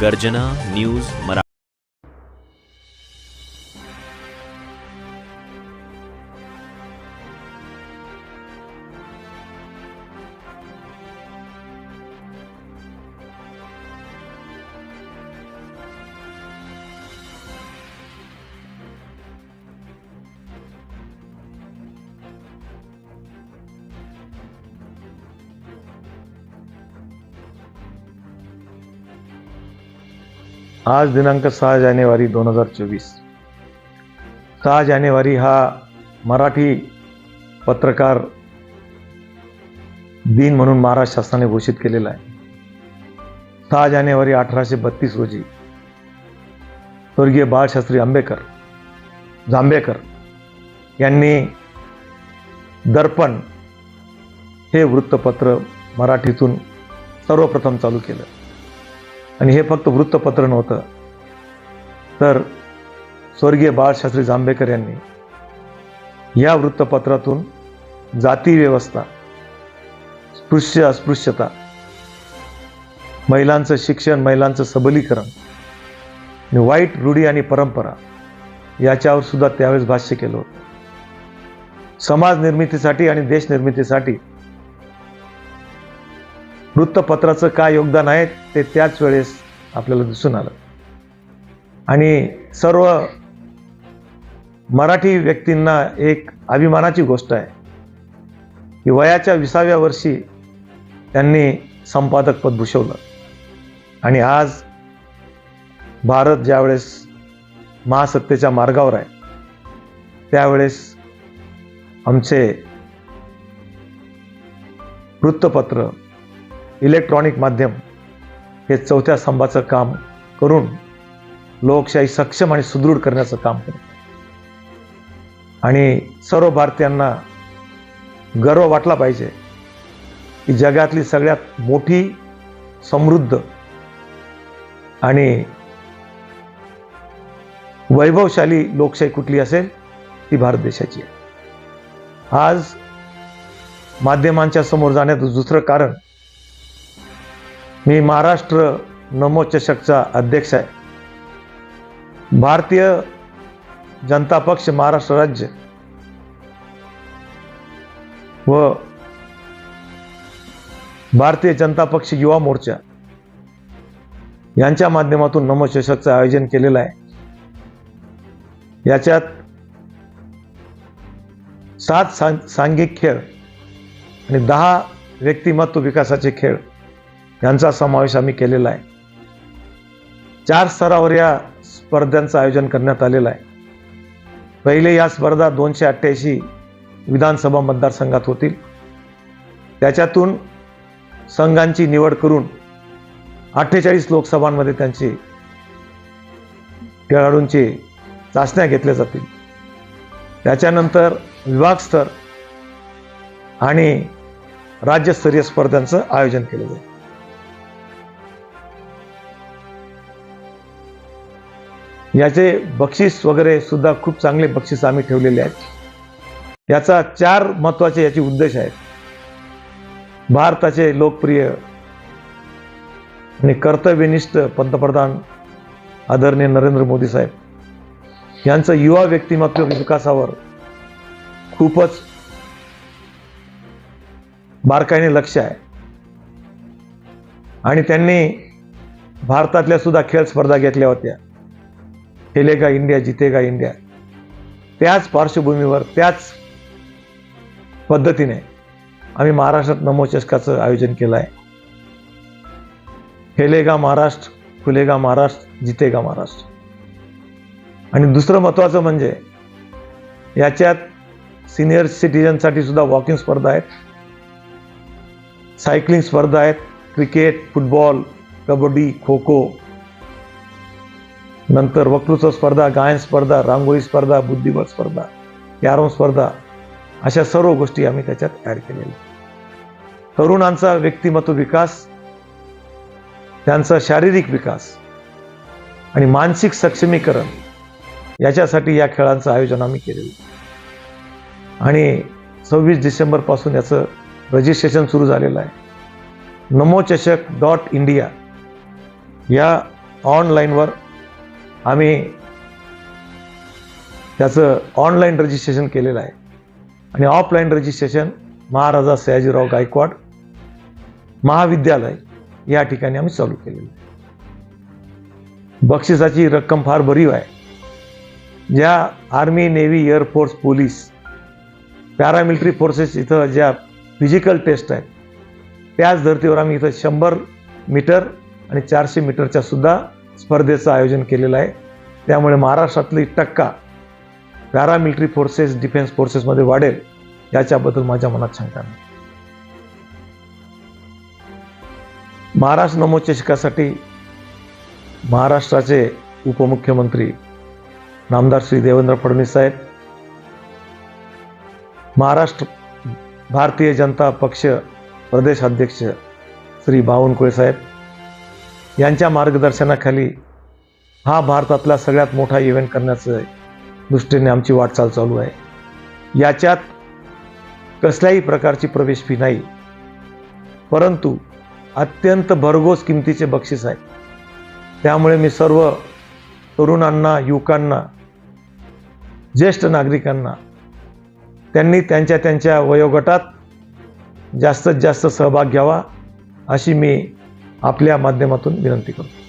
गर्जना न्यूज मरा आज दिनांक सहा जानेवारी दोन हजार चोवीस. सहा जानेवारी हा मराठी पत्रकार दिन म्हणून महाराष्ट्र शासनाने घोषित केलेला आहे. सहा जानेवारी अठराशे बत्तीस रोजी स्वर्गीय बाळशास्त्री आंबेकर जांभेकर यांनी दर्पण हे वृत्तपत्र मराठीतून सर्वप्रथम चालू केलं. आणि हे फक्त वृत्तपत्र नव्हतं. तर स्वर्गीय बाळशास्त्री जांभेकर यांनी या वृत्तपत्रातून जाती व्यवस्था स्पृश्य अस्पृश्यता महिलांचं शिक्षण महिलांचं सबलीकरण आणि वाईट रूढी आणि परंपरा याच्यावर सुद्धा त्यावेळेस भाष्य केलं होतं. समाज निर्मितीसाठी आणि देश निर्मितीसाठी वृत्तपत्राचं काय योगदान आहे ते त्याच वेळेस आपल्याला दिसून आलं. आणि सर्व मराठी व्यक्तींना एक अभिमानाची गोष्ट आहे की वयाच्या विसाव्या वर्षी त्यांनी संपादक पद भूषवलं. आणि आज भारत ज्यावेळेस महासत्तेच्या मार्गावर आहे त्यावेळेस आमचे वृत्तपत्र इलेक्ट्रॉनिक माध्यम हे चौथ्या स्तंभाचं काम करून लोकशाही सक्षम आणि सुदृढ करण्याचं काम करत आणि सर्व भारतीयांना गर्व वाटला पाहिजे की जगातली सगळ्यात मोठी समृद्ध आणि वैभवशाली लोकशाही कुठली असेल ती भारत देशाची आहे. आज माध्यमांच्या समोर जाण्याचं दुसरं कारण मी महाराष्ट्र नमोचषकचा अध्यक्ष आहे. भारतीय जनता पक्ष महाराष्ट्र राज्य व भारतीय जनता पक्ष युवा मोर्चा यांच्या माध्यमातून नमोचषकचं आयोजन केलेलं आहे. याच्यात सात सांघिक खेळ आणि दहा व्यक्तिमत्व विकासाचे खेळ यांचा समावेश आम्ही केलेला आहे. चार स्तरावर या स्पर्धांचं आयोजन करण्यात आलेलं आहे. पहिले या स्पर्धा दोनशे अठ्ठ्याऐंशी विधानसभा मतदारसंघात होतील. त्याच्यातून संघांची निवड करून अठ्ठेचाळीस लोकसभांमध्ये त्यांची खेळाडूंची चाचण्या घेतल्या जातील. त्याच्यानंतर विभागस्तर आणि राज्यस्तरीय स्पर्धांचं आयोजन केलं जाईल. याचे बक्षीस वगैरे सुद्धा खूप चांगले बक्षीस आम्ही ठेवलेले आहेत. याचा चार महत्त्वाचे याचे उद्देश आहेत. भारताचे लोकप्रिय आणि कर्तव्यनिष्ठ पंतप्रधान आदरणीय नरेंद्र मोदी साहेब. यांचं युवा व्यक्तिमत्व विकासावर खूपच बारकाईने लक्ष आहे. आणि त्यांनी भारतातल्या सुद्धा खेळ स्पर्धा घेतल्या होत्या. खेलेगा इंडिया जितेगा इंडिया. त्याच पार्श्वभूमीवर त्याच पद्धतीने आम्ही महाराष्ट्रात नमो चषकाचं आयोजन केलं आहे खेलेगा महाराष्ट्र खुलेगा महाराष्ट्र जितेगा महाराष्ट्र. आणि दुसरं महत्त्वाचं म्हणजे याच्यात सिनियर सिटीजनसाठी सुद्धा वॉकिंग स्पर्धा आहेत. सायकलिंग स्पर्धा आहेत. क्रिकेट फुटबॉल कबड्डी खो खो नंतर वक्तृत्व स्पर्धा गायन स्पर्धा रांगोळी स्पर्धा बुद्धिबळ स्पर्धा कॅरम स्पर्धा अशा सर्व गोष्टी आम्ही त्याच्यात ॲड केलेल्या तरुणांचा व्यक्तिमत्व विकास त्यांचा शारीरिक विकास आणि मानसिक सक्षमीकरण याच्यासाठी या खेळांचं आयोजन आम्ही केलेलं आणि सव्वीस डिसेंबरपासून याचं रजिस्ट्रेशन सुरू झालेलं आहे. नमोचषक डॉट इंडिया या ऑनलाईनवर आम्ही त्याचं ऑनलाईन रजिस्ट्रेशन केलेलं आहे. आणि ऑफलाईन रजिस्ट्रेशन महाराजा सयाजीराव गायकवाड महाविद्यालय या ठिकाणी आम्ही चालू केलेलं आहे. बक्षिसाची रक्कम फार भरीव आहे. ज्या army navy air force police paramilitary forces इथं ज्या फिजिकल टेस्ट आहेत त्याच धर्तीवर आम्ही इथं शंभर मीटर आणि चारशे मीटरच्या सुद्धा स्पर्धेचं आयोजन केलेलं आहे. त्यामुळे महाराष्ट्रातली टक्का पॅरामिलिटरी फोर्सेस डिफेन्स फोर्सेसमध्ये वाढेल याच्याबद्दल माझ्या मनात शंका नाही. महाराष्ट्र नमोचषकासाठी महाराष्ट्राचे उपमुख्यमंत्री नामदार श्री देवेंद्र फडणवीस साहेब महाराष्ट्र भारतीय जनता पक्ष प्रदेश अध्यक्ष श्री बावनकुळे साहेब यांच्या मार्गदर्शनाखाली हा भारतातला सगळ्यात मोठा इव्हेंट करण्याचं दृष्टीने आमची वाटचाल चालू आहे. याच्यात कसल्याही प्रकारची प्रवेश फी नाही. परंतु अत्यंत भरघोस किमतीचे बक्षीस आहे. त्यामुळे मी सर्व तरुणांना युवकांना ज्येष्ठ नागरिकांना त्यांनी त्यांच्या त्यांच्या वयोगटात जास्तीत जास्त सहभाग घ्यावा अशी मी आपल्या माध्यमातून विनंती करतो.